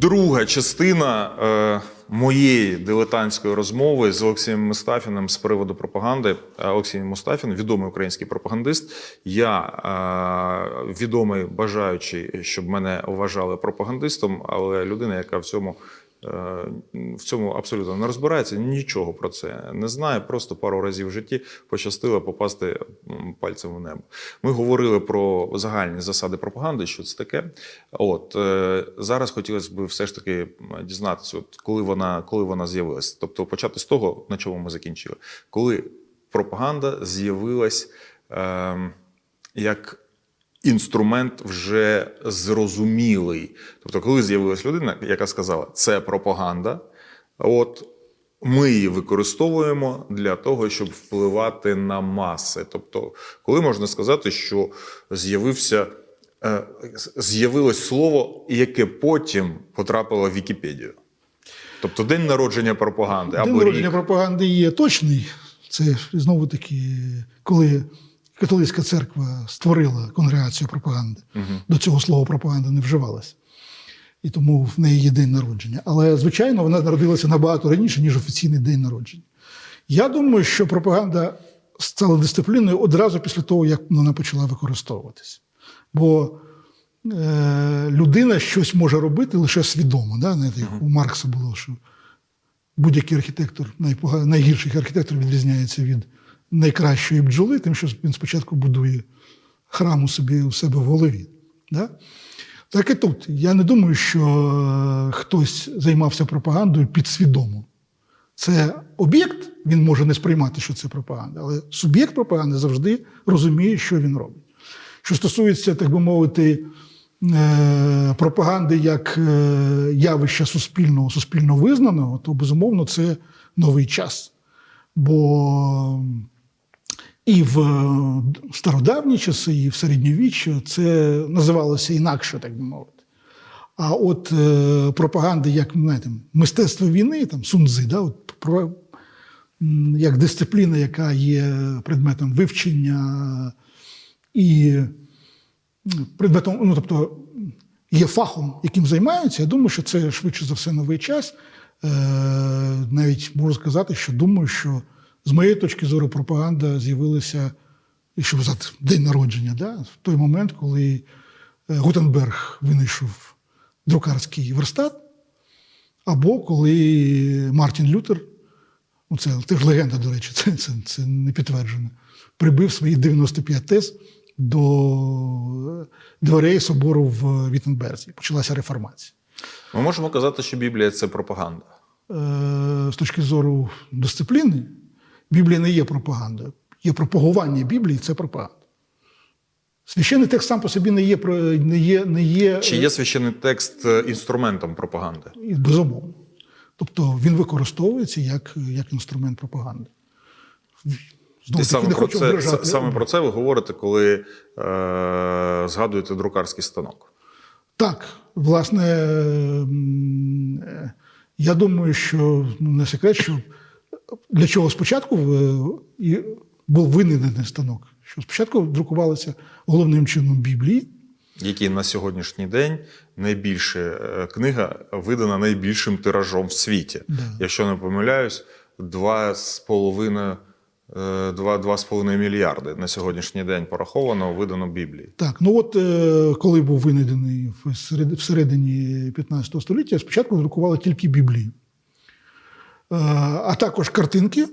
Друга частина е, моєї дилетантської розмови з Олексієм Мустафіним з приводу пропаганди. Е, Олексій Мустафін, відомий український пропагандист. Я е, відомий бажаючий, щоб мене вважали пропагандистом, але людина, яка в цьому. В цьому абсолютно не розбирається, нічого про це не знає. Просто пару разів в житті пощастило попасти пальцем в небо. Ми говорили про загальні засади пропаганди, що це таке. От е, зараз хотілося б все ж таки дізнатися, от коли вона коли вона з'явилась. Тобто почати з того, на чому ми закінчили. Коли пропаганда з'явилась е, як інструмент вже зрозумілий. Тобто, коли з'явилась людина, яка сказала, це пропаганда, от ми її використовуємо для того, щоб впливати на маси. Тобто, коли можна сказати, що з'явився. е, З'явилось слово, яке потім потрапило в Вікіпедію. Тобто день народження пропаганди День або народження рік. пропаганди є точний. Це знову таки, коли католицька церква створила конгрегацію пропаганди. До цього слова пропаганда не вживалася. І тому в неї є день народження. Але, звичайно, вона народилася набагато раніше, ніж офіційний день народження. Я думаю, що пропаганда стала дисципліною одразу після того, як вона почала використовуватися. Бо е, людина щось може робити лише свідомо. Да? Знаєте, як у Маркса було, що будь-який архітектор, найгірший архітектор відрізняється від найкращої бджоли, тим, що він спочатку будує храм у собі у себе в голові. Да? Так і тут. Я не думаю, що е, хтось займався пропагандою підсвідомо. Це об'єкт, він може не сприймати, що це пропаганда, але суб'єкт пропаганди завжди розуміє, що він робить. Що стосується, так би мовити, е, пропаганди як е, явища суспільного, суспільно визнаного, то безумовно це новий час. Бо і в е, стародавні часи, і в середньовіччя це називалося інакше, так би мовити. А от е, пропаганди, як знаєте, мистецтво війни, там Сунцзи, да, от, про, як дисципліна, яка є предметом вивчення і предметом, ну тобто є фахом, яким займаються, я думаю, що це швидше за все новий час. Е, навіть можу сказати, що думаю, що з моєї точки зору пропаганда з'явилася, якщо взяти день народження, да, в той момент, коли е, Гутенберг винайшов друкарський верстат, або коли Мартін Лютер, ну це теж легенда, до речі, це, це, це не підтверджено, прибив свої 95 тез до дверей собору в Віттенберзі. Почалася реформація. Ми можемо казати, що Біблія це пропаганда. Е, З точки зору дисципліни, Біблія не є пропагандою. Є пропагування Біблії це пропаганда. Священний текст сам по собі не є, не є, не є Чи є священний текст е, інструментом пропаганди? Безумовно. Тобто він використовується як, як інструмент пропаганди. Знову І саме не про, хочу це, саме про це ви говорите, коли е, згадуєте друкарський станок. Так, власне, е, я думаю, що ну, не секрет, що для чого спочатку е, був винайдений станок. Що спочатку друкувалися головним чином Біблії, Який на сьогоднішній день найбільше е, книга видана найбільшим тиражом в світі. Да. Якщо не помиляюсь, 2,5 е, два- 2,5 мільярди на сьогоднішній день пораховано видано Біблії. Так, ну от е, коли був винайдений всеред- всередині 15 століття, спочатку друкували тільки Біблію. Е, А також картинки,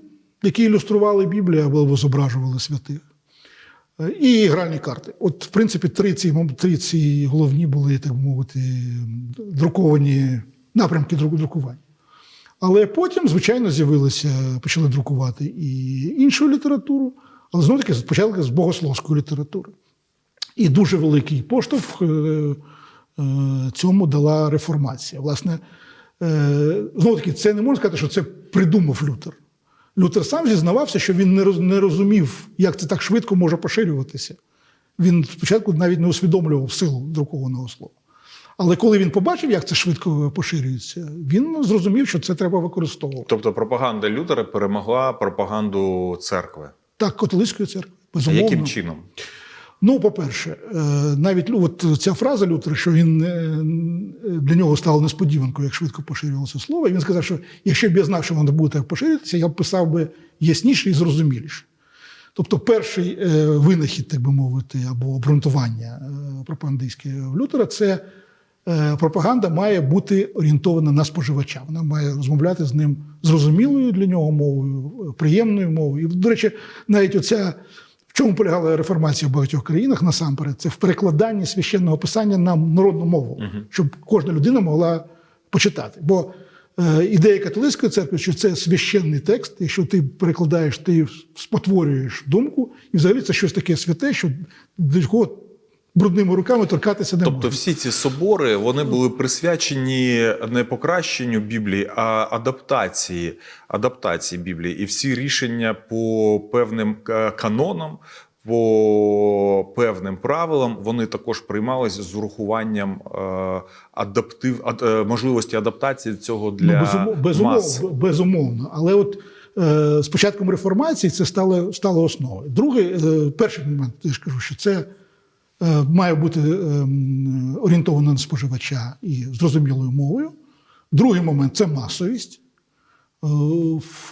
які ілюстрували Біблію або зображували святих. Е, І гральні карти. От, в принципі, три ці, три ці головні були, так мовити, друковані напрямки друку- друкування. Але потім, звичайно, з'явилися, почали друкувати і іншу літературу, але знову таки спочатку з богословської літератури. І дуже великий поштовх е, цьому дала реформація. Власне, знову таки, це не можна сказати, що це придумав Лютер. Лютер сам зізнавався, що він не роз- не розумів, як це так швидко може поширюватися. Він спочатку навіть не усвідомлював силу друкованого слова. Але коли він побачив, як це швидко поширюється, він зрозумів, що це треба використовувати. Тобто пропаганда Лютера перемогла пропаганду церкви. Так, католицької церкви. А Безумовно. яким чином? Ну, по-перше, е, навіть от ця фраза Лютера, що він е, для нього стало несподіванкою, як швидко поширювалося слово. І він сказав, що якщо б я знав, що воно буде так поширюватися, я б писав би ясніше і зрозуміліше. Тобто, перший е, винахід, так би мовити, або обґрунтування е, пропагандистське в Лютера це е, пропаганда має бути орієнтована на споживача. Вона має розмовляти з ним зрозумілою для нього мовою, е, приємною мовою. І, до речі, навіть оця. Чому полягала реформація в багатьох країнах насамперед? Це в перекладанні священного писання на народну мову, щоб кожна людина могла почитати. Бо е, ідея католицької церкви, що це священний текст, якщо ти перекладаєш, ти спотворюєш думку, і взагалі це щось таке святе, що до якого брудними руками торкатися не Тобто можна. всі ці собори вони були присвячені не покращенню Біблії, а адаптації, адаптації Біблії. І всі рішення по певним е, канонам, по певним правилам, вони також приймалися з урахуванням е, адаптив, ад, е, можливості адаптації цього для ну, безумов, безумов, мас. безумовно. Але от е, з початком реформації це стало, стало основою. Другий, е, перший момент, я ж кажу, що це має бути е, орієнтовано на споживача і зрозумілою мовою. Другий момент це масовість. Е,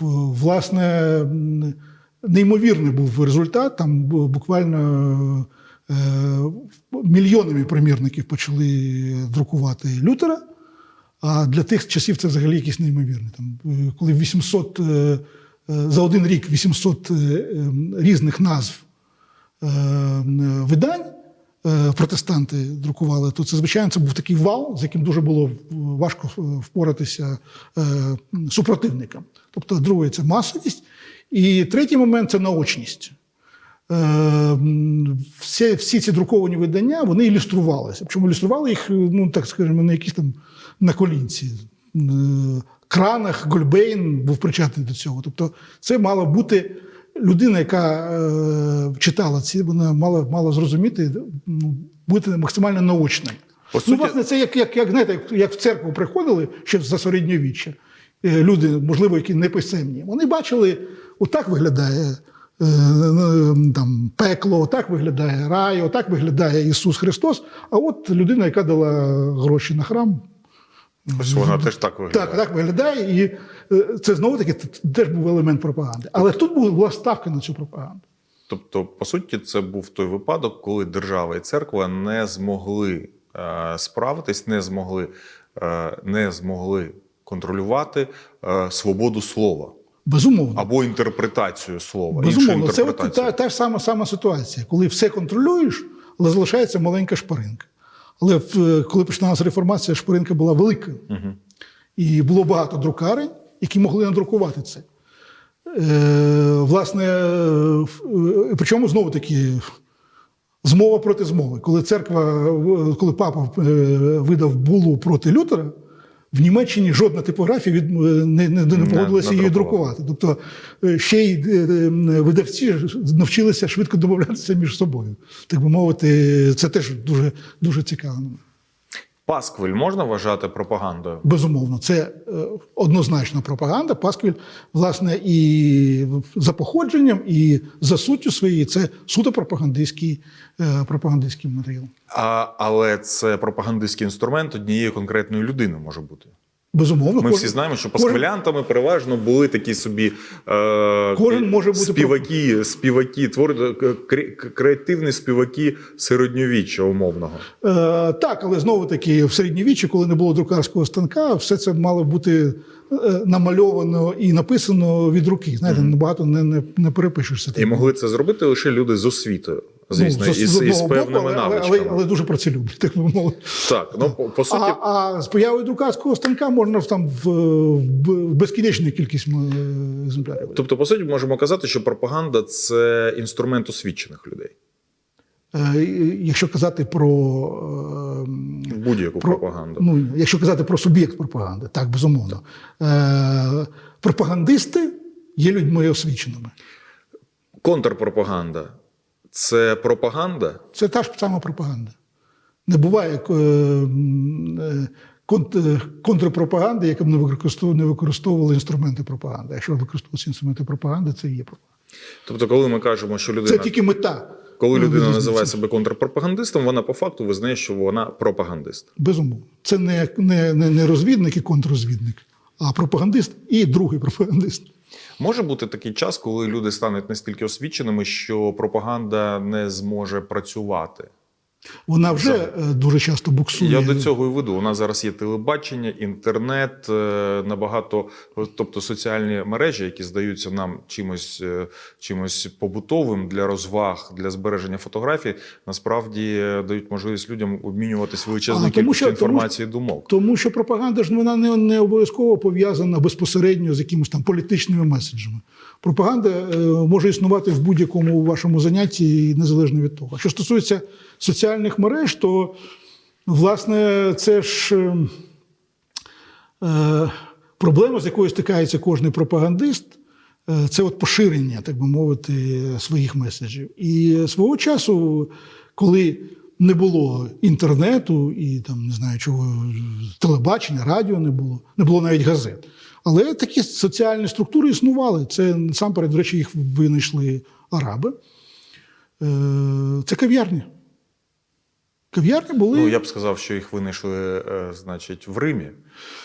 Власне, неймовірний був результат. Там буквально е, мільйонами примірників почали друкувати Лютера. А для тих часів це взагалі якісь неймовірне. Там, е, коли 800, е, е, за один рік 800 е, е, різних назв е, видань е, протестанти друкували, то це, звичайно, це був такий вал, з яким дуже було важко е, впоратися е, супротивникам. Тобто, друге це масовість. І третій момент це наочність. Е, Всі, всі ці друковані видання вони ілюструвалися. Причому ілюстрували їх, ну так скажімо, на якісь там на колінці. Е, Кранах Гольбейн був причетний до цього. Тобто, це мала бути людина, яка е, читала ці, вона мала, мала зрозуміти, ну, бути максимально наочною. Ну, суті- власне, це як, як, як, знаєте, як, як в церкву приходили ще за середньовіччя. е, Люди, можливо, які не писемні. Вони бачили, отак виглядає е, е, там, пекло, отак виглядає рай, отак виглядає Ісус Христос. А от людина, яка дала гроші на храм, Ось вона теж так виглядає. так, так виглядає, і е, це знову таки теж був елемент пропаганди. Але тут була ставка на цю пропаганду. Тобто, по суті, це був той випадок, коли держава і церква не змогли е, справитись, не змогли, е, не змогли контролювати е, свободу слова Безумовно. або інтерпретацію слова. іншу Безумовно, це от та, та ж сама, сама ситуація, коли все контролюєш, але залишається маленька шпаринка. Але в- коли починалася реформація, шпаринка була велика. І було багато друкарень, які могли надрукувати це. Е, власне, е, е, причому знову таки змова проти змови. Коли церква, е, коли папа е, видав булу проти Лютера, в Німеччині жодна типографія від, е, не, не, не погодилася її друкувати. Тобто е, ще й е, видавці навчилися швидко домовлятися між собою. Так би мовити, це теж дуже, дуже цікаво. Пасквиль можна вважати пропагандою? Безумовно, це е, однозначно пропаганда. Пасквіль, власне, і за походженням, і за суттю своєю це суто пропагандистський, е, пропагандистський матеріал. А, але це пропагандистський інструмент однієї конкретної людини може бути. Безумовно, Ми кожен- всі знаємо, що кожен- пасквилянтами переважно були такі собі е, Кожен може бути співаки, співаки, твори, кре- креативні співаки середньовіччя умовного. Е, так, але знову таки в середньовіччі, коли не було друкарського станка, все це мало бути е, намальовано і написано від руки. Знаєте, набагато не, не, не перепишешся. І могли це зробити лише люди з освітою, звісно, Ну, з- із, із одного певними боку, але, навичками. але, але дуже працелюбні, так би мовити. Так, ну по, по суті, А, а з появою друкарського станка можна там в, в безкінечну кількість е, екземплярів. тобто, по суті, можемо казати, що пропаганда це інструмент освічених людей. Е, Якщо казати про, е, Будь-яку про пропаганду. ну, якщо казати про суб'єкт пропаганди, так безумовно. Е, Пропагандисти є людьми освіченими. Контрпропаганда це пропаганда. Це та ж сама пропаганда. Не буває е, е, кон- контрпропаганди, яка б не використовувала інструменти пропаганди. Якщо використовуються інструменти пропаганди, це і є пропаганда. Тобто, коли ми кажемо, що людина Це тільки мета. Коли людина називає себе контрпропагандистом, вона по факту визнає, що вона пропагандист. Безумовно. Це не, не, не, не розвідник і контррозвідник, а пропагандист і другий пропагандист. Може бути такий час, коли люди стануть настільки освіченими, що пропаганда не зможе працювати. Вона вже е, дуже часто буксує. Я до цього і веду. У нас зараз є телебачення, інтернет, е, набагато, тобто соціальні мережі, які здаються нам чимось, е, чимось побутовим для розваг, для збереження фотографій, насправді дають можливість людям обмінюватись величезною кількістю тому інформації і думок. Тому що пропаганда ж вона не, не обов'язково пов'язана безпосередньо з якимись там політичними меседжами. Пропаганда е, може існувати в будь-якому вашому занятті, незалежно від того. Що стосується соціальних мереж, то власне це ж е, е, проблема, з якою стикається кожний пропагандист. е, Це от поширення, так би мовити, своїх меседжів. І свого часу, коли не було інтернету і там не знаю чого, телебачення, радіо не було, не було навіть газет. Але такі соціальні структури існували. Це насамперед, до речі, їх винайшли араби. Е, Це кав'ярні. Кав'ярні були. Ну я б сказав, що їх винайшли, е, значить, в Римі,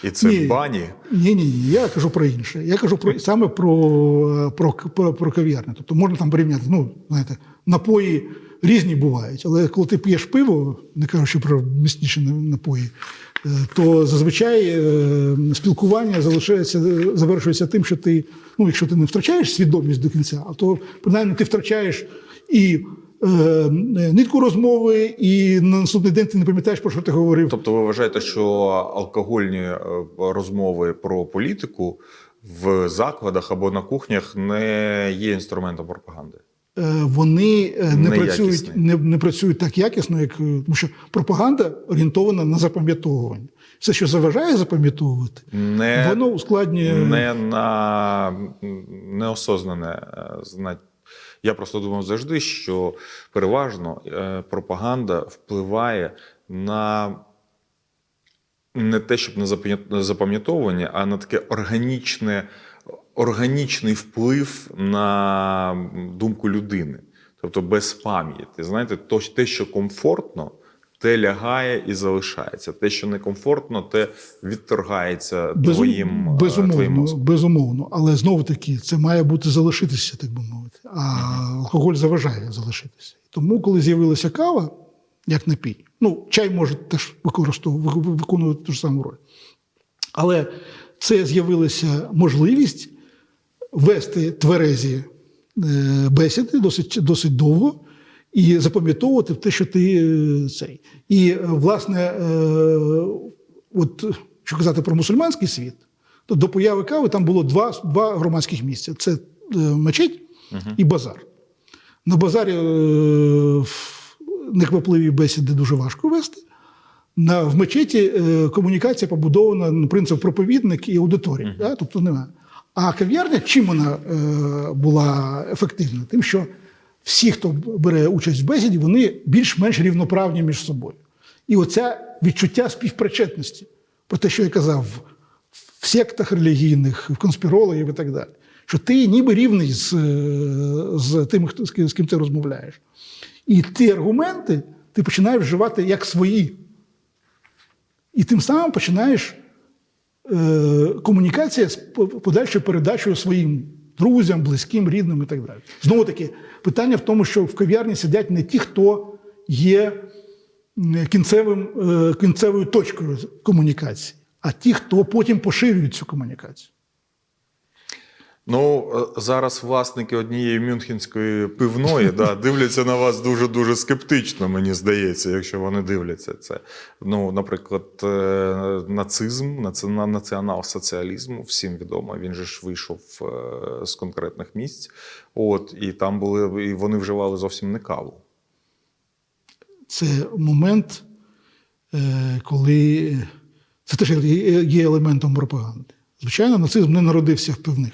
і це Ні. бані. Ні, ні, ні. Я кажу про інше. Я кажу про саме про, про, про, про кав'ярню. Тобто можна там порівняти, ну, знаєте, напої різні бувають, але коли ти п'єш пиво, не кажучи про міцніші напої, е, то зазвичай е, спілкування залишається, завершується тим, що ти, ну, якщо ти не втрачаєш свідомість до кінця, то принаймні ти втрачаєш і. е, Нитку розмови, і на наступний день ти не пам'ятаєш, про що ти говорив. Тобто, ви вважаєте, що алкогольні розмови про політику в закладах або на кухнях не є інструментом пропаганди? Е, вони е, не працюють, не, не працюють так якісно, як е, тому що пропаганда орієнтована на запам'ятовування. Все, що заважає запам'ятовувати, Не, воно ускладнює. не на неосознане знать. Я просто думав завжди, що переважно пропаганда впливає на не те, щоб на запам'ятовування, а на таке органічне, органічний вплив на думку людини. Тобто без пам'яті. Знаєте, то, те, що комфортно, те лягає і залишається. Те, що некомфортно, те відторгається Безум- твоїм, е, твоїм безумовно, мозком. безумовно. Але знову таки, це має бути залишитися, так би мовити. А алкоголь заважає залишитися. Тому, коли з'явилася кава, як напій, ну, чай може теж використовувати, виконувати ту ж саму роль. Але це з'явилася можливість вести тверезі е, бесіди досить, досить довго і запам'ятовувати те, що ти е, цей. І, е, власне, от що казати про мусульманський світ, то до появи кави там було два, два громадських місця: це мечеть і базар. На базарі неквапливі бесіди дуже важко вести. На, в мечеті комунікація побудована на принцип проповідник і аудиторія. Да? Тобто немає. А кав'ярня, чим вона е, була ефективна? Тим, що всі, хто бере участь в бесіді, вони більш-менш рівноправні між собою. І оце відчуття співпричетності, про те, що я казав, в сектах релігійних, в конспірологів і так далі. Що ти ніби рівний з, е, з тим, хто, з ким- ти розмовляєш. І ті аргументи ти починаєш вживати як свої. І тим самим починаєш комунікація з подальшою передачею своїм друзям, близьким, рідним і так далі. Знову таки, питання в тому, що в кав'ярні сидять не ті, хто є кінцевим, е, кінцевою точкою комунікації, а ті, хто потім поширює цю комунікацію. Ну, е, зараз власники однієї мюнхенської пивної да, дивляться на вас дуже-дуже скептично, мені здається, якщо вони дивляться це. Ну, наприклад, е, нацизм, націонал-соціалізм, всім відомо, він же ж вийшов е, з конкретних місць. От, і там були, і вони вживали зовсім не каву. Це момент, коли це теж є елементом пропаганди. Звичайно, нацизм не народився в пивних.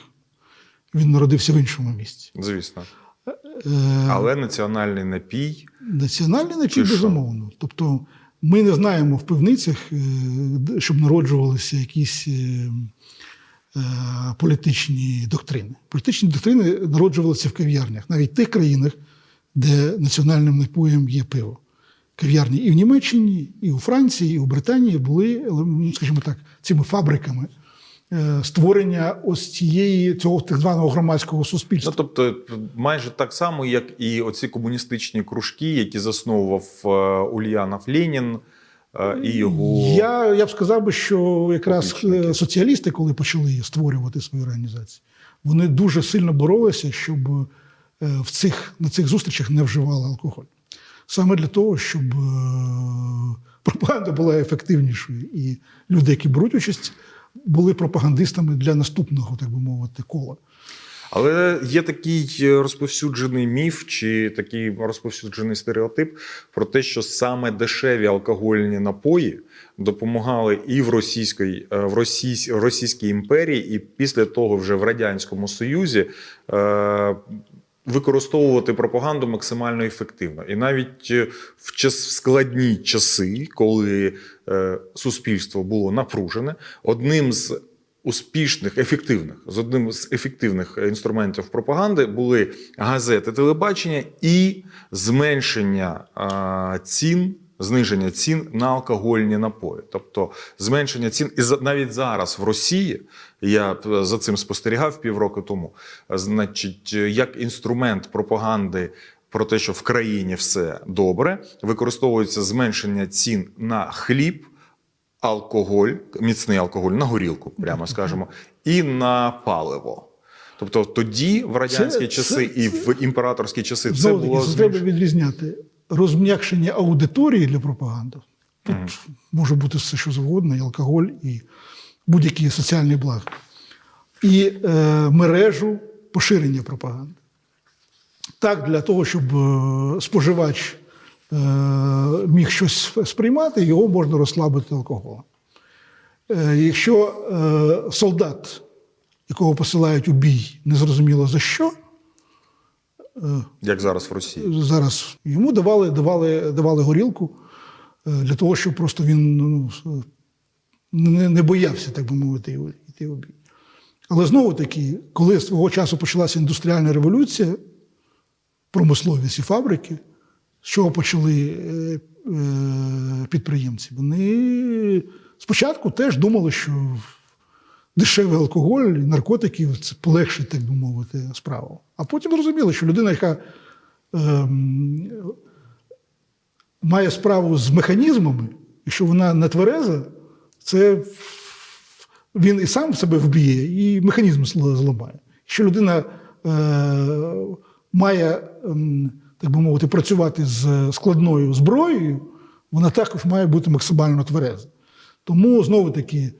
Він народився в іншому місці. Звісно. Е, Але національний напій. Національний напій, Чи що? безумовно. Тобто ми не знаємо в пивницях, е, щоб народжувалися якісь е, політичні доктрини. Політичні доктрини народжувалися в кав'ярнях, навіть в тих країнах, де національним напоєм є пиво. Кав'ярні і в Німеччині, і у Франції, і у Британії були, ну, скажімо так, цими фабриками створення ось цієї цього так званого громадського Ну, суспільства. тобто, майже так само, як і оці комуністичні кружки, які заснував е, Ульянов Ленін е, і його. Я, я б сказав би, що якраз е, соціалісти, коли почали створювати свої організації, вони дуже сильно боролися, щоб е, в цих, на цих зустрічах не вживали алкоголь. Саме для того, щоб е, пропаганда була ефективнішою, і люди, які беруть участь, були пропагандистами для наступного, так би мовити, кола. Але є такий е, розповсюджений міф чи такий розповсюджений стереотип про те, що саме дешеві алкогольні напої допомагали і в російській, е, в російсь, Російській імперії, і після того вже в Радянському Союзі. Е- Використовувати пропаганду максимально ефективно, і навіть е, в час в складні часи, коли е, суспільство було напружене, одним з успішних, ефективних з одним з ефективних інструментів пропаганди були газети, телебачення і зменшення а, цін. Зниження цін на алкогольні напої, тобто зменшення цін, і навіть зараз в Росії я е, за цим спостерігав півроку тому. е, Значить, е, як інструмент пропаганди про те, що в країні все добре, використовується зменшення цін на хліб, алкоголь, міцний алкоголь на горілку, прямо скажемо, і на паливо. Тобто тоді, в радянські Це- часи це- і в імператорські часи, це було це треба відрізняти розм'якшення аудиторії для пропаганди. Тут може бути все, що завгодно, і алкоголь, і будь-які соціальні блага. І е, мережу поширення пропаганди. Так, для того, щоб е, споживач е, міг щось сприймати, його можна розслабити алкоголем. Е, якщо е, солдат, якого посилають у бій, незрозуміло за що, як зараз в Росії. зараз йому давали, давали, давали горілку е, для того, щоб просто він ну, не, не боявся, так би мовити, йти- у бій. Але знову таки, коли свого часу почалася індустріальна революція, промисловість і фабрики, з чого почали е, е, підприємці? Вони спочатку теж думали, що дешевий алкоголь і наркотики це полегшить, так би мовити, справу. А потім зрозуміли, що людина, яка ем, має справу з механізмами, і що вона не твереза, це він і сам себе вб'є, і механізм зламає. Якщо людина е, має, ем, так би мовити, працювати з складною зброєю, вона також має бути максимально твереза. Тому знову таки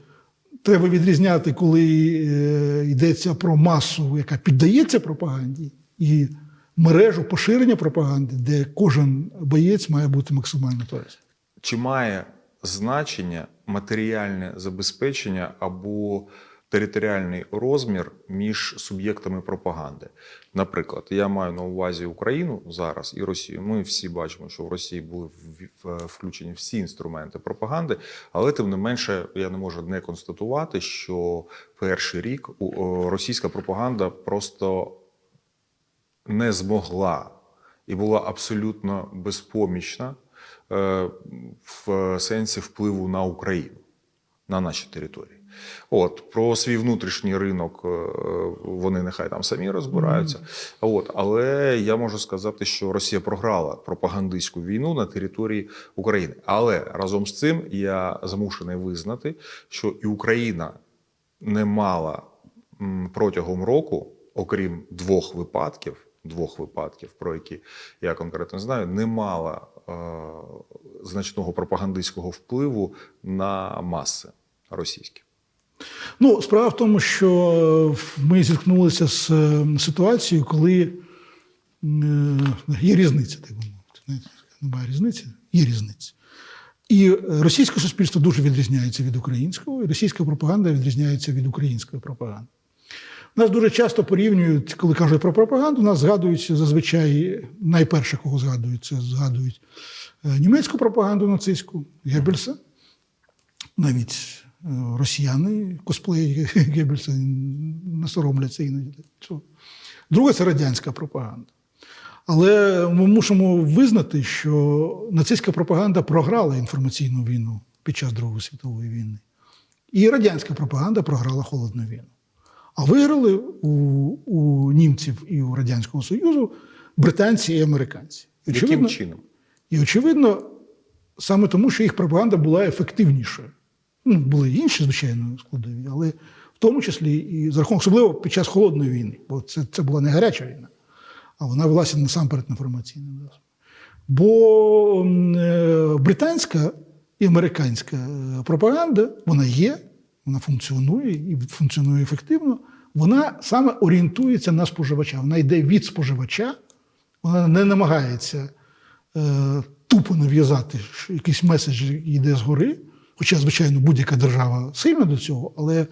треба відрізняти, коли е, йдеться про масу, яка піддається пропаганді, і мережу поширення пропаганди, де кожен боєць має бути максимально тверезий. Чи має значення матеріальне забезпечення або територіальний розмір між суб'єктами пропаганди? Наприклад, я маю на увазі Україну зараз і Росію. Ми всі бачимо, що в Росії були включені всі інструменти пропаганди, але тим не менше я не можу не констатувати, що перший рік російська пропаганда просто не змогла і була абсолютно безпомічна е, в сенсі впливу на Україну, на наші території. От про свій внутрішній ринок е, вони нехай там самі розбираються. От, але я можу сказати, що Росія програла пропагандистську війну на території України. Але разом з цим я змушений визнати, що і Україна не мала протягом року, окрім двох випадків, двох випадків, про які я конкретно знаю, не мала е, значного пропагандистського впливу на маси російські. Ну, справа в тому, що ми зіткнулися з е, ситуацією, коли е, є різниця, так би мовити. Немає різниці, є різниця. І е, російське суспільство дуже відрізняється від українського, і російська пропаганда відрізняється від української пропаганди. Нас дуже часто порівнюють, коли кажуть про пропаганду, нас згадують зазвичай найперше, кого згадують, це згадують е, німецьку пропаганду нацистську Геббельса, навіть е, росіяни косплеї Геббельса не соромляться іноді. Друге це радянська пропаганда. Але ми мусимо визнати, що нацистська пропаганда програла інформаційну війну під час Другої світової війни. І радянська пропаганда програла холодну війну. А виграли у, у німців і у Радянського Союзу британці і американці. І, Яким чином? і очевидно, саме тому, що їх пропаганда була ефективнішою. Ну, були інші, звичайно, складові, але в тому числі і за рахунок, особливо під час холодної війни, бо це, це була не гаряча війна, а вона велася насамперед інформаційним засобом. Бо е, британська і американська е, пропаганда, вона є, вона функціонує і функціонує ефективно. Вона саме орієнтується на споживача. Вона йде від споживача, вона не намагається е, тупо нав'язати якийсь меседж йде згори. Хоча, звичайно, будь-яка держава сильна до цього, але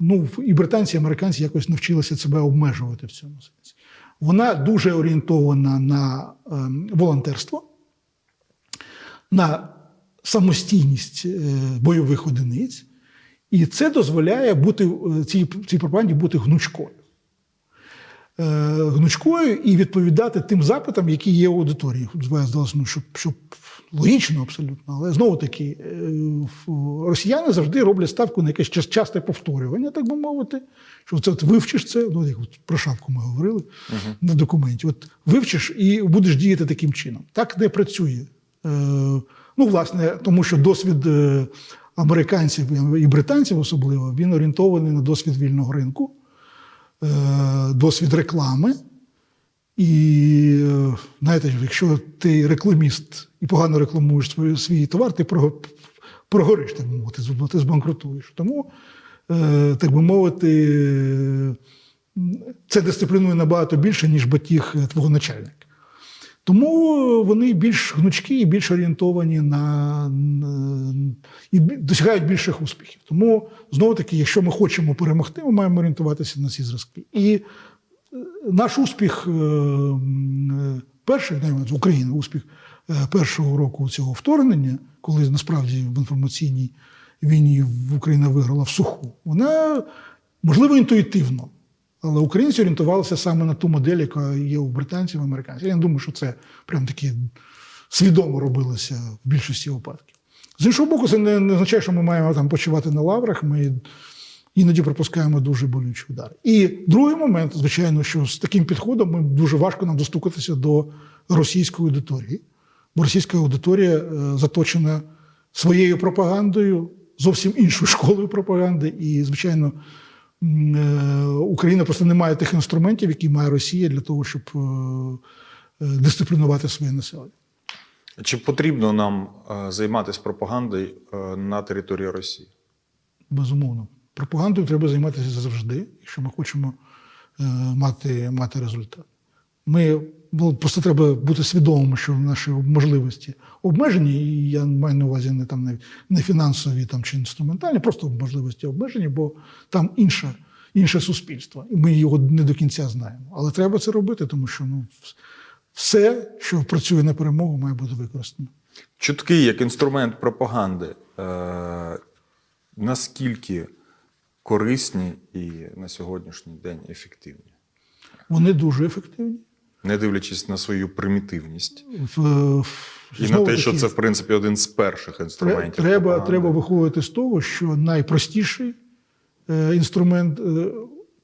ну, і британці, і американці якось навчилися себе обмежувати в цьому сенсі. Вона дуже орієнтована на е, волонтерство, на самостійність е, бойових одиниць, і це дозволяє бути е, цій, цій пропаганді бути гнучкою. Е, гнучкою і відповідати тим запитам, які є у аудиторії. Здалося, ну, щоб, щоб логічно абсолютно, але знову таки, е, росіяни завжди роблять ставку на якесь часте повторювання, так би мовити. Що це от вивчиш це, ну як от про шапку ми говорили на документі. От вивчиш і будеш діяти таким чином. Так не працює. Е, ну, власне, тому що досвід американців і британців особливо він орієнтований на досвід вільного ринку досвід реклами. І е, знаєте, якщо ти рекламіст і погано рекламуєш свій, свій товар, ти прогориш, так мовити, ти збанкрутуєш. Тому, е, так би мовити, е, це дисциплінує набагато більше, ніж батіг е, твого начальника. Тому вони більш гнучкі і більш орієнтовані на, і досягають більших успіхів. Тому знову таки, якщо ми хочемо перемогти, ми маємо орієнтуватися на ці зразки. І е, наш успіх, е, е, навіть з України, успіх е, першого року цього вторгнення, коли насправді в інформаційній війні Україна виграла в суху, вона можливо інтуїтивно. Але українці орієнтувалися саме на ту модель, яка є у британців і американців. Я не думаю, що це прям таки свідомо робилося в більшості випадків. З іншого боку, це не, не означає, що ми маємо там почивати на лаврах. Ми іноді пропускаємо дуже болючі удари. І другий момент, звичайно, що з таким підходом ми дуже важко нам достукатися до російської аудиторії, бо російська аудиторія е, заточена своєю пропагандою, зовсім іншою школою пропаганди. І, звичайно, Україна просто не має тих інструментів, які має Росія для того, щоб е, е, дисциплінувати своє населення. Чи потрібно нам е, займатися пропагандою е, на території Росії? Безумовно. Пропагандою треба займатися завжди, якщо ми хочемо е, мати, мати результат. Ми ну, просто треба бути свідомими, що наші можливості обмежені, і я маю на увазі не там не, не фінансові там, чи інструментальні, просто можливості обмежені, бо там інше, інше суспільство, і ми його не до кінця знаємо. Але треба це робити, тому що ну, все, що працює на перемогу, має бути використано. Чутки як інструмент пропаганди, е, наскільки корисні і на сьогоднішній день ефективні, Вони дуже ефективні. Не дивлячись на свою примітивність. В, в, І на те, що це, в принципі, один з перших інструментів. Треба, пропаганди. треба виходити з того, що найпростіший е, інструмент е,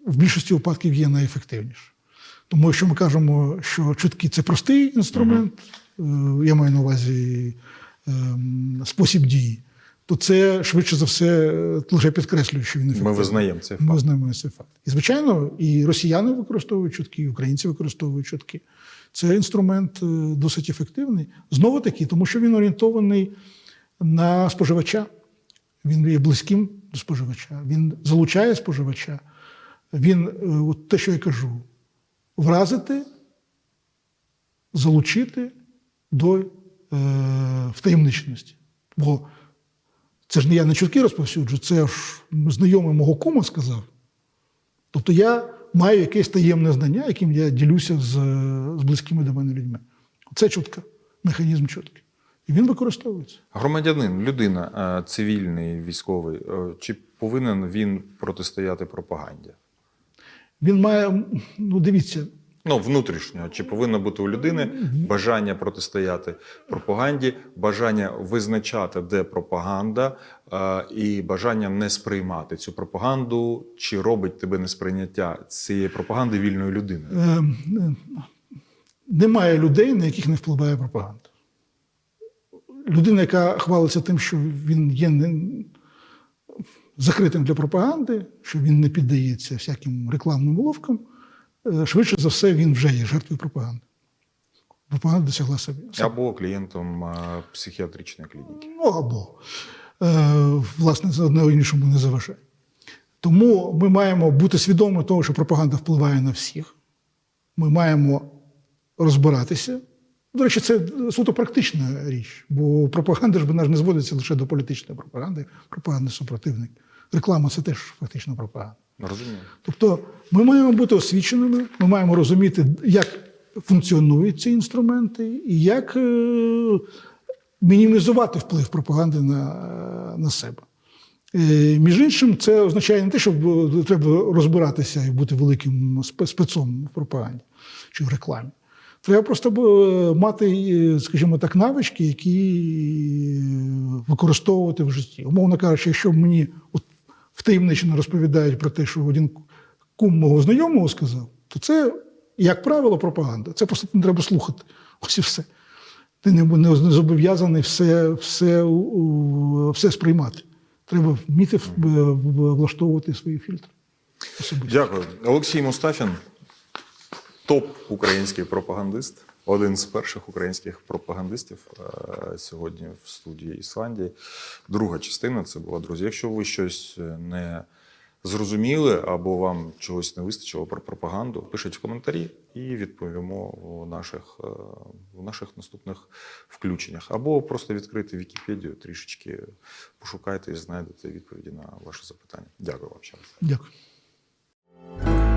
в більшості випадків є найефективніший. Тому якщо ми кажемо, що чутки це простий інструмент, е, я маю на увазі е, спосіб дії, то це швидше за все е, лише підкреслює, що він Ми ефективний. визнаємо цей Ми факт. знаємо цей факт. І, звичайно, і росіяни використовують чутки, і українці використовують чутки. Це інструмент е, досить ефективний. Знову таки, тому що він орієнтований на споживача. Він є близьким до споживача, він залучає споживача. Він, е, от те, що я кажу, вразити, залучити до е, втаємниченості. Бо це ж не я не чутки розповсюджу, це ж знайомий мого кума сказав. Тобто я маю якесь таємне знання, яким я ділюся з, з близькими до мене людьми. Це чутка, механізм чутки. І він використовується. Громадянин, людина, е, цивільний, військовий, е, чи повинен він протистояти пропаганді? Він має, ну дивіться, Ну, внутрішнього, чи повинно бути у людини бажання протистояти пропаганді, бажання визначати, де пропаганда, е, і бажання не сприймати цю пропаганду, чи робить тебе несприйняття цієї пропаганди вільною людиною? Е, е, Немає людей, на яких не впливає пропаганда. Людина, яка хвалиться тим, що він є не- закритим для пропаганди, що він не піддається всяким рекламним уловкам, швидше за все, він вже є жертвою пропаганди. Пропаганда досягла собі. Або клієнтом е, психіатричної клініки. Ну або е, власне це одне іншому не заважає. Тому ми маємо бути свідомі того, що пропаганда впливає на всіх. Ми маємо розбиратися. До речі, це суто практична річ, бо пропаганда ж вона ж не зводиться лише до політичної пропаганди, пропаганда супротивник. Реклама це теж фактично пропаганда. Розумію. Тобто ми маємо бути освіченими, ми маємо розуміти, як функціонують ці інструменти і як е, мінімізувати вплив пропаганди на, на себе. Е, Між іншим, це означає не те, що треба розбиратися і бути великим спецом в пропаганді чи в рекламі. Треба просто мати, е, скажімо так, навички, які е, використовувати в житті. Умовно кажучи, якщо мені от втаємничено розповідають про те, що один кум мого знайомого сказав, то це, як правило, пропаганда. Це просто не треба слухати. Ось і все. Ти не, не зобов'язаний все, все, все сприймати. Треба вміти влаштовувати свої фільтри. Особисто. Дякую. Олексій Мустафін, топ український пропагандист, один з перших українських пропагандистів е, сьогодні в студії Ісландії. Друга частина це була друзі. Якщо ви щось е, не зрозуміли або вам чогось не вистачило про пропаганду, пишіть в коментарі і відповімо у наших, е, у наших наступних включеннях. Або просто відкрити Вікіпедію, трішечки пошукайте і знайдете відповіді на ваші запитання. Дякую вам ще раз. Дякую.